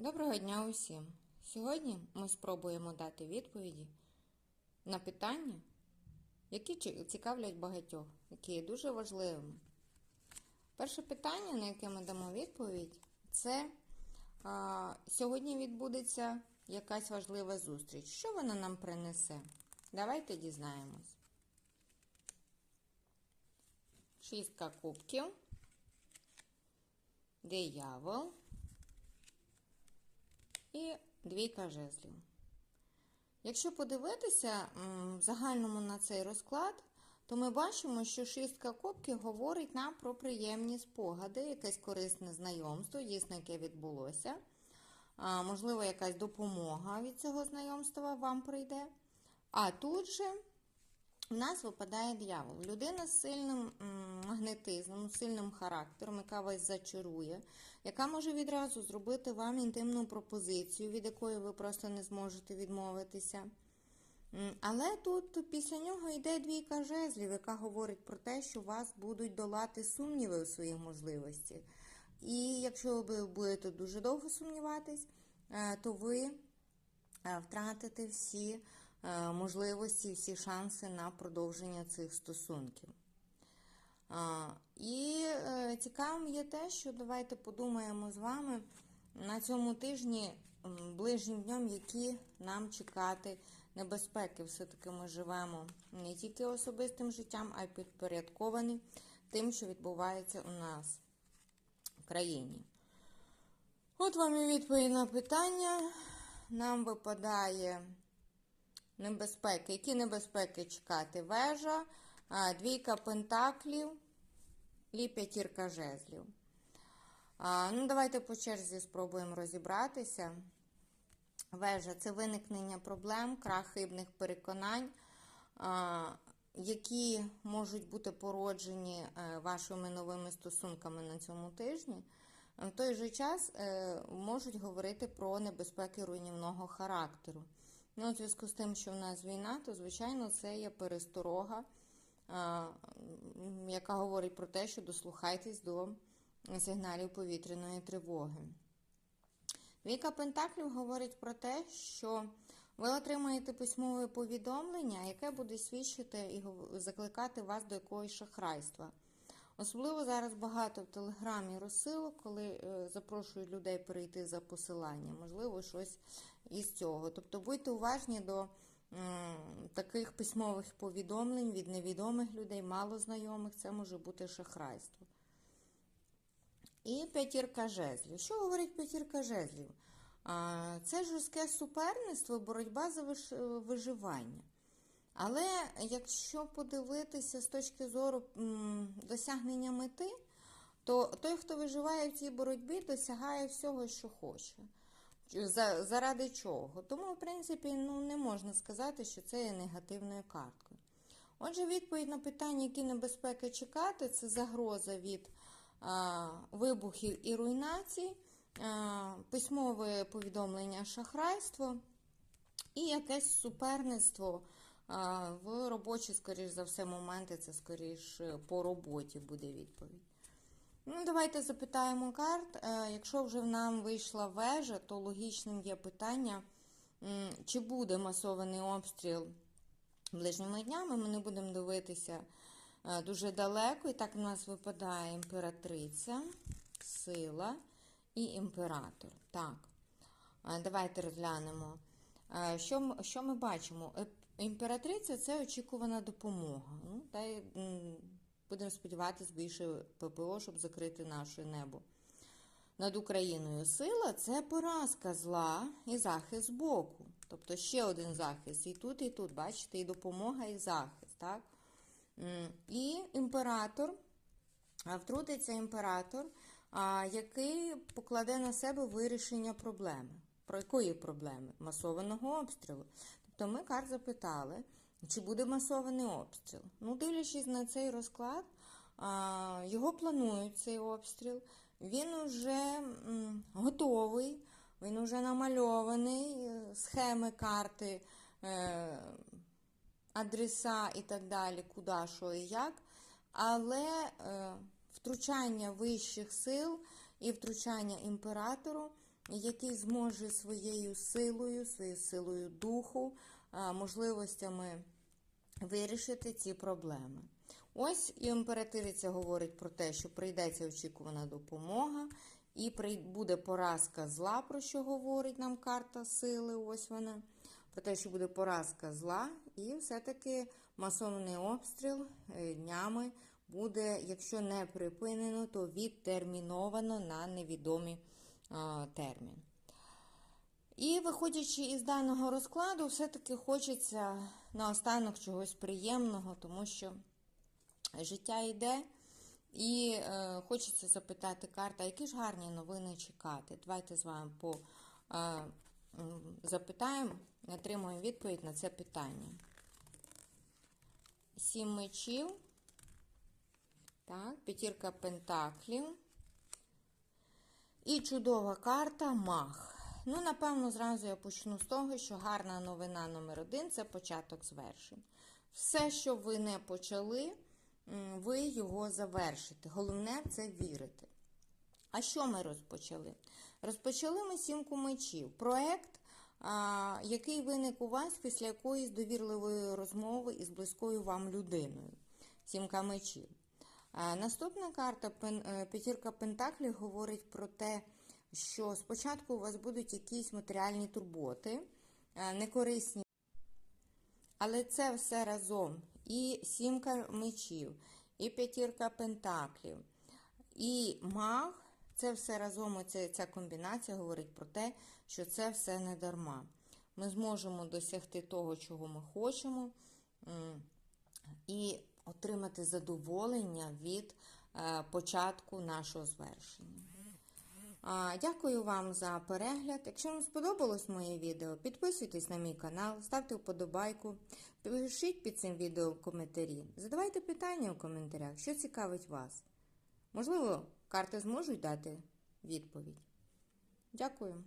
Доброго дня усім! Сьогодні ми спробуємо дати відповіді на питання, які цікавлять багатьох, які є дуже важливими. Перше питання, на яке ми дамо відповідь, це а, сьогодні відбудеться якась важлива зустріч. Що вона нам принесе? Давайте дізнаємось. Шістка кубків, диявол і двійка жезлів. Якщо подивитися в загальному на цей розклад, то ми бачимо, що шістка кубків говорить нам про приємні спогади, якесь корисне знайомство, дійсно, яке відбулося. Можливо, якась допомога від цього знайомства вам прийде. А тут же у нас випадає дьявол. Людина з сильним магнетизмом, сильним характером, яка вас зачарує, яка може відразу зробити вам інтимну пропозицію, від якої ви просто не зможете відмовитися. Але тут після нього йде двійка жезлів, яка говорить про те, що вас будуть долати сумніви у своїх можливості. І якщо ви будете дуже довго сумніватись, е, то ви е, втратите всі е, можливості, всі шанси на продовження цих стосунків. І е, цікавим є те, що давайте подумаємо з вами на цьому тижні ближнім днем, які нам чекати небезпеки. Все-таки ми живемо не тільки особистим життям, а й підпорядковані тим, що відбувається у нас в країні. От вам і відповідь на питання. Нам випадає небезпеки. Які небезпеки чекати? Вежа, а, двійка пентаклів і п'ятірка жезлів. А, ну, давайте по черзі спробуємо розібратися. Вежа це виникнення проблем, крах хибних переконань, а, які можуть бути породжені е, вашими новими стосунками на цьому тижні. В той же час е, можуть говорити про небезпеки руйнівного характеру. Ну, у зв'язку з тим, що в нас війна, то, звичайно, це є пересторога, яка говорить про те, що дослухайтесь до сигналів повітряної тривоги. Віка Пентаклів говорить про те, що ви отримаєте письмове повідомлення, яке буде свідчити і закликати вас до якогось шахрайства. Особливо зараз багато в телеграмі розсилок, коли е, запрошують людей перейти за посиланням. Можливо, щось із цього. Тобто будьте уважні до таких письмових повідомлень від невідомих людей, малознайомих, це може бути шахрайство. І п'ятірка жезлів. Що говорить п'ятірка жезлів? Це жорстке суперництво, боротьба за виживання. Але якщо подивитися з точки зору досягнення мети, то той, хто виживає в цій боротьбі, досягає всього, що хоче. За, заради чого? Тому, в принципі, ну, не можна сказати, що це є негативною карткою. Отже, відповідь на питання, які небезпеки чекати, це загроза від а, вибухів і руйнацій, а, письмове повідомлення шахрайство і якесь суперництво а, в робочі, скоріш за все, моменти, це скоріш по роботі буде відповідь. Ну, давайте запитаємо карт. Е, Якщо вже в нам вийшла вежа, то логічним є питання, чи буде масований обстріл ближніми днями. Ми не будемо дивитися е, дуже далеко. І так у нас випадає імператриця, сила і імператор. Так, е, давайте розглянемо. Що, що ми бачимо? Імператриця це очікувана допомога. Ну, та й, будемо сподіватися більше ППО, щоб закрити наше небо. Над Україною сила це поразка зла і захист боку. Тобто ще один захист. І тут, і тут, бачите, і допомога, і захист. Так? І імператор, втрутиться імператор, який покладе на себе вирішення проблеми. Про якої проблеми? Масованого обстрілу. Тобто ми карт запитали, чи буде масований обстріл. Ну, дивлячись на цей розклад, його планують цей обстріл. Він уже готовий, він уже намальований, е, схеми карти, е, адреса і так далі, куди, що і як. Але е, втручання вищих сил і втручання імператору який зможе своєю силою, своєю силою духу, можливостями вирішити ці проблеми. Ось імператриця говорить про те, що прийдеться очікувана допомога, і буде поразка зла, про що говорить нам карта сили. Ось вона. Про те, що буде поразка зла, і все-таки масований обстріл е, днями буде, якщо не припинено, то відтерміновано на невідомий термін. І виходячи із даного розкладу, все-таки хочеться наостанок чогось приємного, тому що життя йде, і е, хочеться запитати карта, які ж гарні новини чекати. Давайте з вами по, е, запитаємо, отримуємо відповідь на це питання. Сім мечів, так, п'ятірка пентаклів. І чудова карта мах. Ну, напевно, зразу я почну з того, що гарна новина номер один це початок звершень. Все, що ви не почали, ви його завершите. Головне це вірити. А що ми розпочали? Розпочали ми сімку мечів. Проект, який виник у вас після якоїсь довірливої розмови із близькою вам людиною. Сімка мечів. Наступна карта е, п'ятірка Пентаклів говорить про те, що спочатку у вас будуть якісь матеріальні турботи, е, некорисні. Але це все разом. І сімка мечів, і п'ятірка пентаклів, і маг. Це все разом, оця, ця комбінація говорить про те, що це все не дарма. Ми зможемо досягти того, чого ми хочемо, і отримати задоволення від е, початку нашого звершення. Дякую вам за перегляд. Якщо вам сподобалось моє відео, підписуйтесь на мій канал, ставте вподобайку, пишіть під цим відео коментарі. Задавайте питання у коментарях, що цікавить вас. Можливо, карти зможуть дати відповідь. Дякую.